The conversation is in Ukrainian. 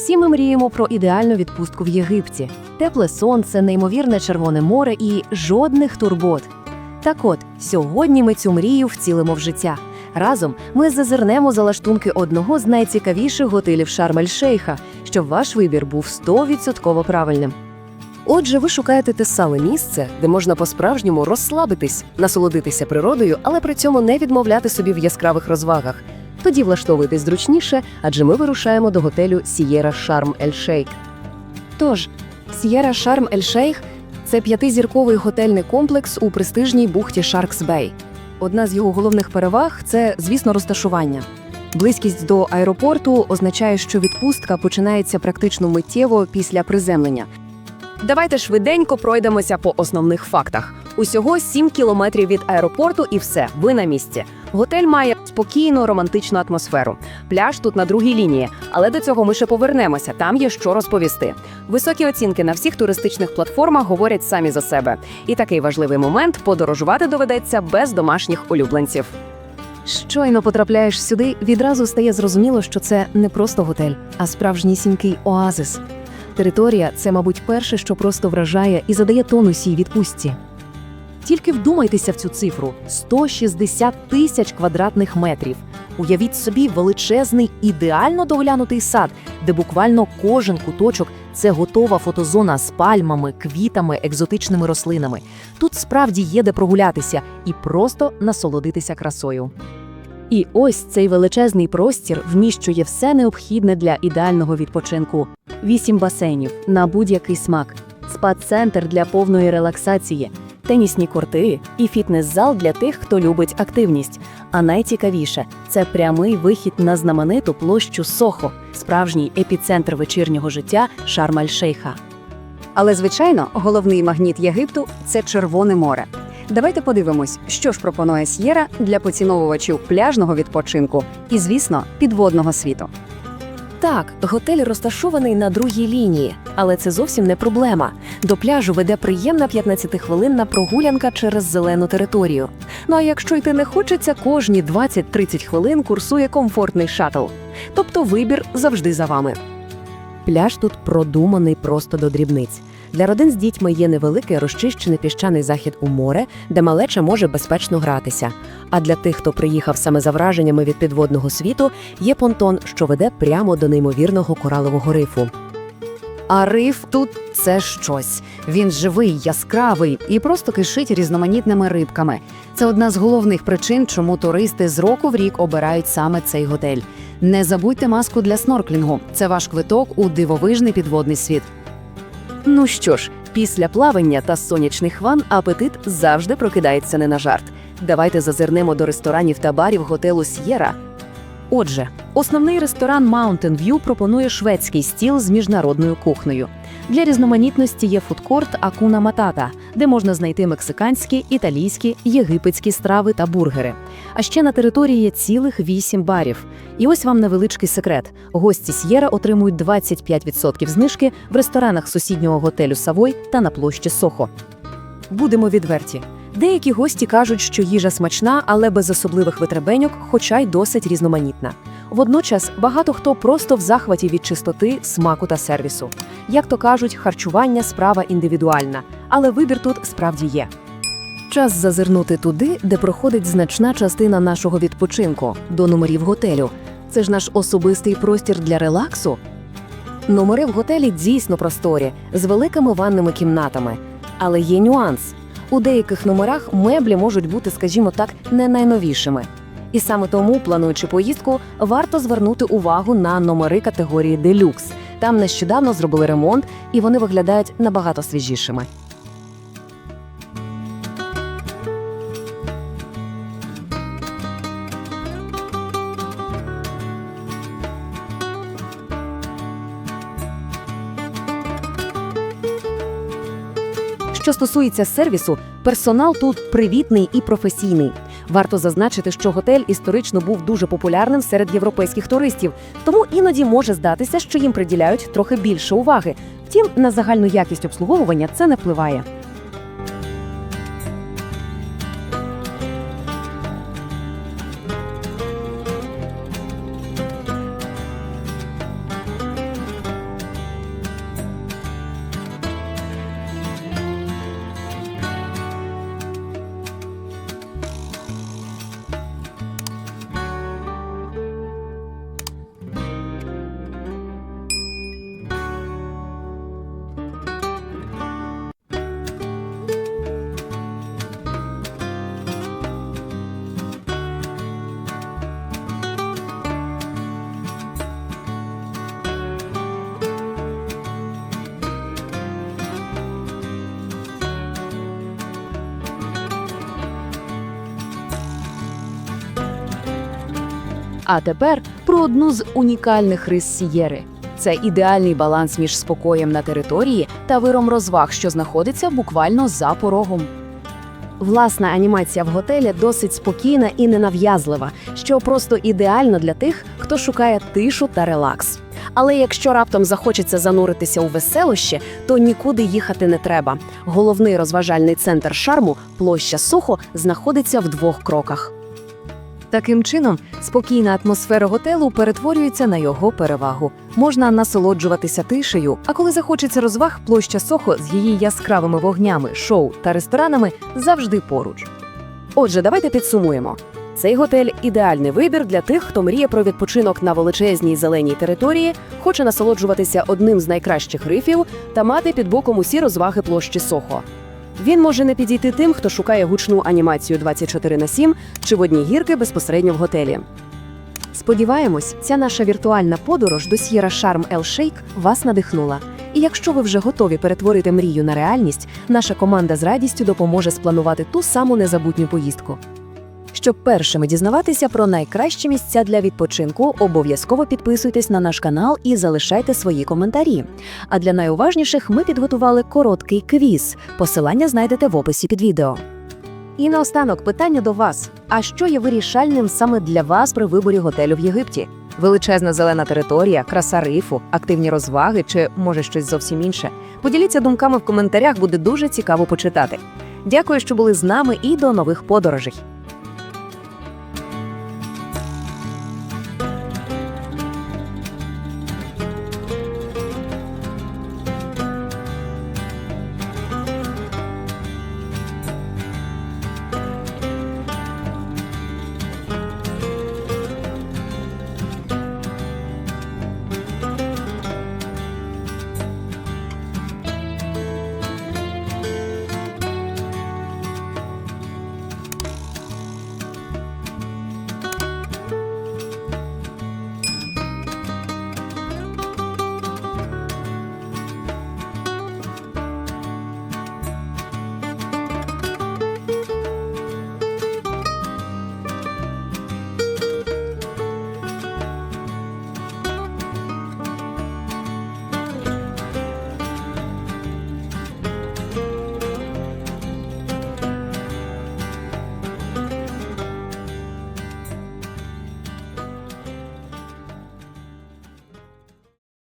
Всі ми мріємо про ідеальну відпустку в Єгипті, тепле сонце, неймовірне Червоне море і жодних турбот. Так от, сьогодні ми цю мрію вцілимо в життя. Разом ми зазирнемо за лаштунки одного з найцікавіших готелів Шарм-ель-Шейха, щоб ваш вибір був 100% правильним. Отже, ви шукаєте те саме місце, де можна по-справжньому розслабитись, насолодитися природою, але при цьому не відмовляти собі в яскравих розвагах. Тоді влаштовуйтесь зручніше, адже ми вирушаємо до готелю Сієра Шарм Ель Шейк. Тож, Сієра Шарм Ель Шейх це п'ятизірковий готельний комплекс у престижній бухті Шаркс Бей. Одна з його головних переваг це, звісно, розташування. Близькість до аеропорту означає, що відпустка починається практично миттєво після приземлення. Давайте швиденько пройдемося по основних фактах. Усього 7 кілометрів від аеропорту, і все, ви на місці. Готель має спокійну романтичну атмосферу. Пляж тут на другій лінії, але до цього ми ще повернемося. Там є що розповісти. Високі оцінки на всіх туристичних платформах говорять самі за себе. І такий важливий момент подорожувати доведеться без домашніх улюбленців. Щойно потрапляєш сюди, відразу стає зрозуміло, що це не просто готель, а справжнісінький оазис. Територія це, мабуть, перше, що просто вражає і задає тон усій відпустці. Тільки вдумайтеся в цю цифру: 160 тисяч квадратних метрів. Уявіть собі величезний, ідеально доглянутий сад, де буквально кожен куточок це готова фотозона з пальмами, квітами, екзотичними рослинами. Тут справді є де прогулятися і просто насолодитися красою. І ось цей величезний простір вміщує все необхідне для ідеального відпочинку: вісім басейнів на будь-який смак, спа-центр для повної релаксації, тенісні корти і фітнес-зал для тих, хто любить активність. А найцікавіше це прямий вихід на знамениту площу Сохо, справжній епіцентр вечірнього життя Шарм-аль-Шейха. Але, звичайно, головний магніт Єгипту це Червоне море. Давайте подивимось, що ж пропонує С'єра для поціновувачів пляжного відпочинку і, звісно, підводного світу. Так, готель розташований на другій лінії, але це зовсім не проблема. До пляжу веде приємна 15-хвилинна прогулянка через зелену територію. Ну а якщо йти не хочеться, кожні 20-30 хвилин курсує комфортний шатл. Тобто вибір завжди за вами. Пляж тут продуманий просто до дрібниць. Для родин з дітьми є невеликий розчищений піщаний захід у море, де малеча може безпечно гратися. А для тих, хто приїхав саме за враженнями від підводного світу, є понтон, що веде прямо до неймовірного коралового рифу. А риф тут це щось. Він живий, яскравий і просто кишить різноманітними рибками. Це одна з головних причин, чому туристи з року в рік обирають саме цей готель. Не забудьте маску для снорклінгу. Це ваш квиток у дивовижний підводний світ. Ну що ж, після плавання та сонячних ван апетит завжди прокидається не на жарт. Давайте зазирнемо до ресторанів та барів готелу С'єра. Отже, основний ресторан Mountain View пропонує шведський стіл з міжнародною кухнею. Для різноманітності є фудкорт Акуна Матата, де можна знайти мексиканські, італійські, єгипетські страви та бургери. А ще на території є цілих вісім барів. І ось вам невеличкий секрет: гості С'єра отримують 25% знижки в ресторанах сусіднього готелю Савой та на площі Сохо. Будемо відверті. Деякі гості кажуть, що їжа смачна, але без особливих витребеньок, хоча й досить різноманітна. Водночас багато хто просто в захваті від чистоти, смаку та сервісу. Як то кажуть, харчування справа індивідуальна, але вибір тут справді є. Час зазирнути туди, де проходить значна частина нашого відпочинку до номерів готелю. Це ж наш особистий простір для релаксу. Номери в готелі дійсно просторі, з великими ванними кімнатами. Але є нюанс. У деяких номерах меблі можуть бути, скажімо так, не найновішими. І саме тому, плануючи поїздку, варто звернути увагу на номери категорії делюкс. Там нещодавно зробили ремонт, і вони виглядають набагато свіжішими. Що стосується сервісу, персонал тут привітний і професійний. Варто зазначити, що готель історично був дуже популярним серед європейських туристів, тому іноді може здатися, що їм приділяють трохи більше уваги. Втім, на загальну якість обслуговування це не впливає. А тепер про одну з унікальних рис Сієри. Це ідеальний баланс між спокоєм на території та виром розваг, що знаходиться буквально за порогом. Власна анімація в готелі досить спокійна і ненав'язлива, що просто ідеально для тих, хто шукає тишу та релакс. Але якщо раптом захочеться зануритися у веселище, то нікуди їхати не треба. Головний розважальний центр шарму, площа Сохо, знаходиться в двох кроках. Таким чином, спокійна атмосфера готелу перетворюється на його перевагу. Можна насолоджуватися тишею, а коли захочеться розваг, площа Сохо з її яскравими вогнями, шоу та ресторанами завжди поруч. Отже, давайте підсумуємо. Цей готель ідеальний вибір для тих, хто мріє про відпочинок на величезній зеленій території, хоче насолоджуватися одним з найкращих рифів та мати під боком усі розваги площі Сохо. Він може не підійти тим, хто шукає гучну анімацію 24 на 7 чи водні гірки безпосередньо в готелі. Сподіваємось, ця наша віртуальна подорож до С'єра Шарм Ел Шейк вас надихнула. І якщо ви вже готові перетворити мрію на реальність, наша команда з радістю допоможе спланувати ту саму незабутню поїздку. Щоб першими дізнаватися про найкращі місця для відпочинку, обов'язково підписуйтесь на наш канал і залишайте свої коментарі. А для найуважніших ми підготували короткий квіз. Посилання знайдете в описі під відео. І наостанок питання до вас: а що є вирішальним саме для вас при виборі готелю в Єгипті? Величезна зелена територія, краса рифу, активні розваги чи може щось зовсім інше? Поділіться думками в коментарях, буде дуже цікаво почитати. Дякую, що були з нами і до нових подорожей.